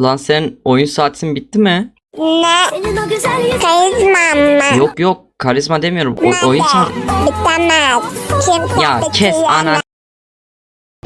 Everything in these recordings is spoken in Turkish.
Lan senin oyun saatin bitti mi? Ne? Karizma mı? Yok yok karizma demiyorum. O- oyun saati. Bitemez. Kimse Ya kes ana.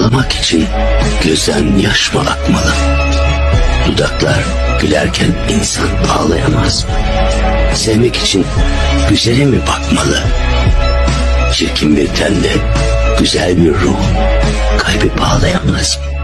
Ağlamak için gözden yaş mı akmalı? Dudaklar gülerken insan ağlayamaz mı? Sevmek için güzele mi bakmalı? Çirkin bir tende güzel bir ruh kalbi bağlayamaz mı?